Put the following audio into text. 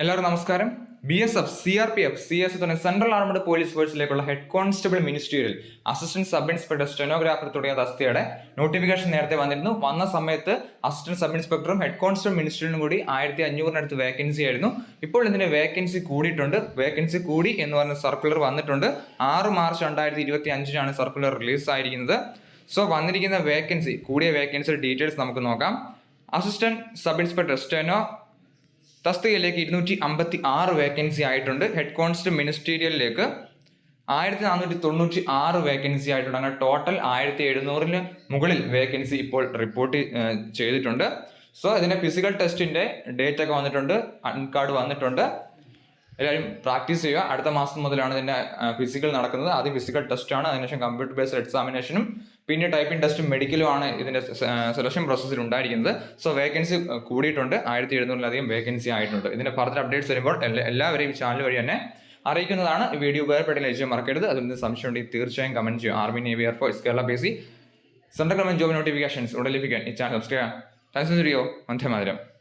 എല്ലാവർക്കും നമസ്കാരം. B S F C R P F C S തുടങ്ങിയ central armed police ഫോഴ്സിലേക്കുള്ള head constable ministerial assistant sub inspector stenographer തുടങ്ങിയ തസ്തിയുടെ notification നേരത്തെ വന്നിരുന്നു. വന്ന സമയത്ത് അസിസ്റ്റന്റ് സബ് ഇൻസ്പെക്ടറും ഹെഡ് കോൺസ്റ്റബിൾ മിനിസ്റ്ററിനും കൂടി ആയിരത്തി അഞ്ഞൂറിനടുത്ത് വേക്കൻസി ആയിരുന്നു. ഇപ്പോൾ ഇതിന്റെ വേക്കൻസി കൂടിയിട്ടുണ്ട്. വേക്കൻസി കൂടി എന്ന് പറഞ്ഞ സർക്കുലർ വന്നിട്ടുണ്ട്. ആറ് മാർച്ച് രണ്ടായിരത്തി ഇരുപത്തി അഞ്ചിനാണ് സർക്കുലർ റിലീസ് ആയിരിക്കുന്നത്. സോ വന്നിരിക്കുന്ന വേക്കൻസി കൂടിയ വേക്കൻസി ഡീറ്റെയിൽസ് നമുക്ക് നോക്കാം. അസിസ്റ്റന്റ് സബ് ഇൻസ്പെക്ടർ സ്റ്റെനോ തസ്തികയിലേക്ക് ഇരുന്നൂറ്റി അമ്പത്തി ആറ് വേക്കൻസി ആയിട്ടുണ്ട്. ഹെഡ് കോൺസ്റ്റബിൾ മിനിസ്റ്റീരിയലിലേക്ക് ആയിരത്തി നാനൂറ്റി തൊണ്ണൂറ്റി ആറ് വേക്കൻസി ആയിട്ടുണ്ട്. അങ്ങനെ ടോട്ടൽ ആയിരത്തി എഴുന്നൂറിന് മുകളിൽ വേക്കൻസി ഇപ്പോൾ റിപ്പോർട്ട് ചെയ്തിട്ടുണ്ട്. സോ ഇതിന്റെ ഫിസിക്കൽ ടെസ്റ്റിന്റെ ഡേറ്റ് ഒക്കെ വന്നിട്ടുണ്ട്. അൺകാർഡ് വന്നിട്ടുണ്ട്. എല്ലാവരും പ്രാക്ടീസ് ചെയ്യുക. അടുത്ത മാസം മുതലാണ് ഇതിന്റെ ഫിസിക്കൽ നടക്കുന്നത്. ആദ്യം ഫിസിക്കൽ ടെസ്റ്റാണ് അതിനുശേഷം കമ്പ്യൂട്ടർ ബേസ്ഡ് എക്സാമിനേഷനും പിന്നെ ടൈപ്പിംഗ് ടെസ്റ്റും മെഡിക്കലും ആണ് ഇതിന്റെ സെലക്ഷൻ പ്രോസസ്സിൽ ഉണ്ടായിരിക്കുന്നത്. സോ വേക്കൻസി കൂടിയിട്ടുണ്ട്. ആയിരത്തി എഴുന്നൂറിലധികം വേക്കൻസി ആയിട്ടുണ്ട്. ഇതിന്റെ ഫർദർ അപ്ഡേറ്റ്സ് വരുമ്പോൾ എല്ലാ- എല്ലാവരെയും ചാനൽ വഴി തന്നെ അറിയിക്കുന്നതാണ്. വീഡിയോ ഉപകാരപ്പെട്ട ലക്ഷ്യം മറക്കരുത്. അതിൽ നിന്ന് സംശയം ഉണ്ടെങ്കിൽ തീർച്ചയായും കമന്റ് ചെയ്യും army navy air force Kerala B C central government job notifications ഉടൻ ലഭിക്കാൻ ഈ channel subscribe thanks video Vande Mataram.